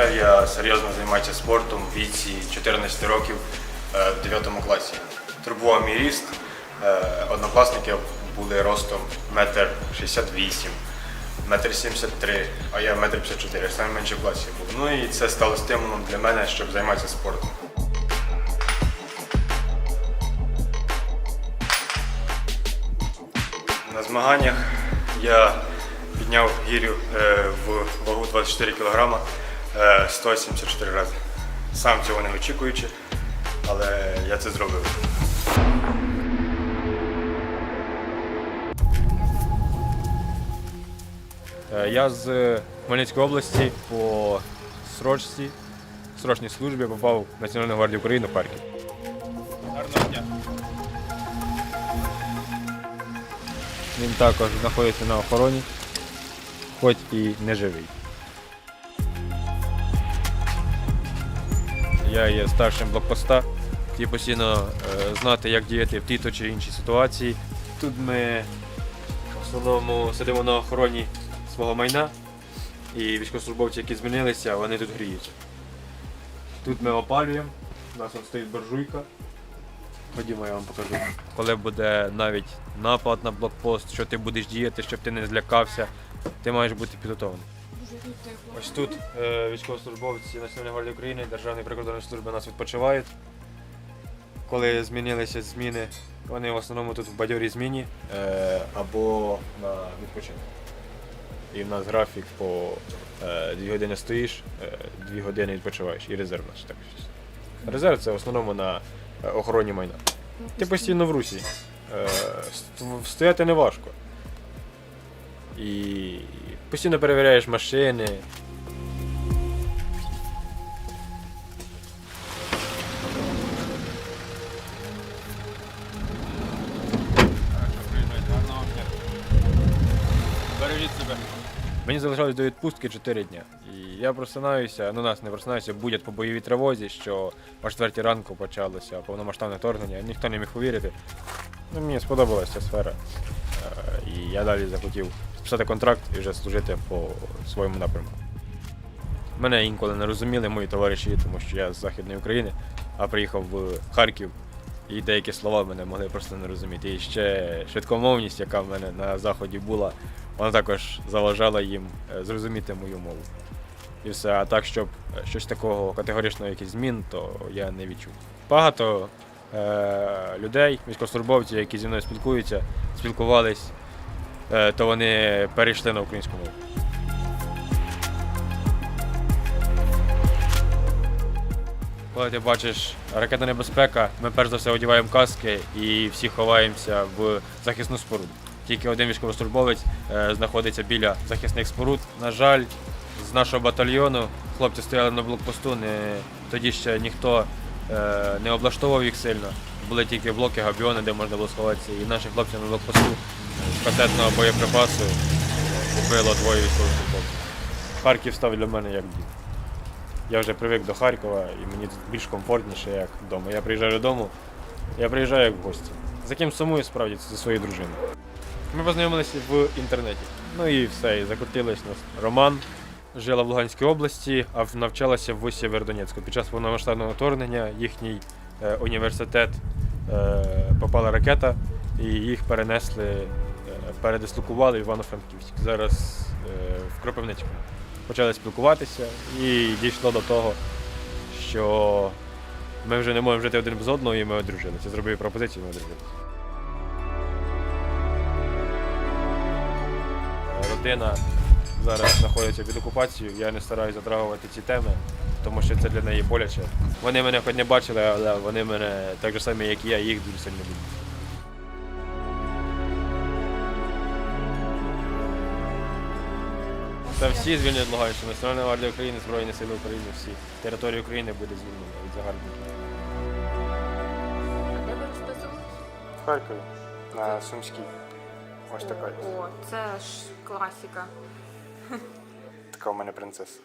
я серйозно займаюся спортом в віці 14 років е, в 9 класі. Турбував мій ріст. Е, Однокласники були ростом 1,68 м, 1,73 м, а я 1,54 м, саме менше в класі був. Ну і це стало стимулом для мене, щоб займатися спортом. На змаганнях я підняв гірю е, в вагу 24 кг 174 рази. Сам цього не очікуючи, але я це зробив. Е, Я з Хмельницької області по срочці, срочній службі попав в Національну гвардію України в Харків. Гарного дня. Він також знаходиться на охороні, хоч і не живий. Я є старшим блокпоста, і постійно е, знати, як діяти в тій чи іншій ситуації. Тут ми в основному сидимо на охороні свого майна, і військовослужбовці, які змінилися, вони тут гріються. Тут ми опалюємо, у нас тут стоїть буржуйка. Ходімо, я вам покажу. Коли буде навіть напад на блокпост, що ти будеш діяти, щоб ти не злякався, ти маєш бути підготовлений. Ось тут е, військовослужбовці Національної гвардії України, Державної прикордонної служби нас відпочивають. Коли змінилися зміни, вони в основному тут в бадьорій зміні е, або на відпочинку. І в нас графік по 2 години стоїш, 2 години відпочиваєш. І резерв наш також. Резерв це в основному на е, охороні майна. Ти постійно в русі. Е, ст- Стояти не важко. І постійно перевіряєш машини. Бережіть себе. Мені залишалось до відпустки 4 дні. І я просинаюся, ну нас не просинаюся, будять по бойовій тривозі, що о 4 ранку почалося повномасштабне вторгнення. Ніхто не міг повірити. Ну, мені сподобалася ця сфера. І я далі захотів підписати контракт і вже служити по своєму напрямку. Мене інколи не розуміли мої товариші, тому що я з Західної України, а приїхав в Харків. І деякі слова мене могли просто не розуміти. І ще швидкомовність, яка в мене на заході була, вона також заважала їм е, зрозуміти мою мову. І все. А так, щоб е, щось такого категоричного яких змін, то я не відчув. Багато е- людей, військовослужбовців, які зі мною спілкуються, спілкувались, то вони перейшли на українську мову. Коли ти бачиш ракетна небезпека, ми перш за все одягаємо каски і всі ховаємося в захисну споруду. Тільки один військовослужбовець е, знаходиться біля захисних споруд. На жаль, з нашого батальйону хлопці стояли на блокпосту, не, тоді ще ніхто е, не облаштовував їх сильно. Були тільки блоки, габіони, де можна було сховатися. І наші хлопці на блокпосту касетного боєприпасу убило двоє військовослужбовців. Харків став для мене як дім. Я вже привик до Харкова і мені більш комфортніше, як вдома. Я приїжджаю додому, я приїжджаю як в гості. За ким сумую справді це за своєю дружиною. Ми познайомилися в інтернеті. Ну і все, і закрутилось нас. Роман жила в Луганській області, а навчалася в Сєвєродонецьку. Під час повномасштабного вторгнення їхній е, університет е, попала ракета, і їх перенесли, передислокували Івано-Франківськ. Зараз е, в Кропивницькому почали спілкуватися і дійшло до того, що ми вже не можемо жити один без одного, і ми одружилися. Зробив пропозицію, ми одружилися. Родина зараз знаходиться під окупацією. Я не стараюся затрагувати ці теми, тому що це для неї боляче. Вони мене хоч не бачили, але вони мене так же самі, як і я, їх дуже сильно люблять. Та всі звільнять Луганщину. Національна гвардія України, Збройні Сили України, всі. Територія України буде звільнена від загарбників. А де ви розписувались? В Харкові на Сумській. Ось така. О, це ж класіка. Така у мене принцеса.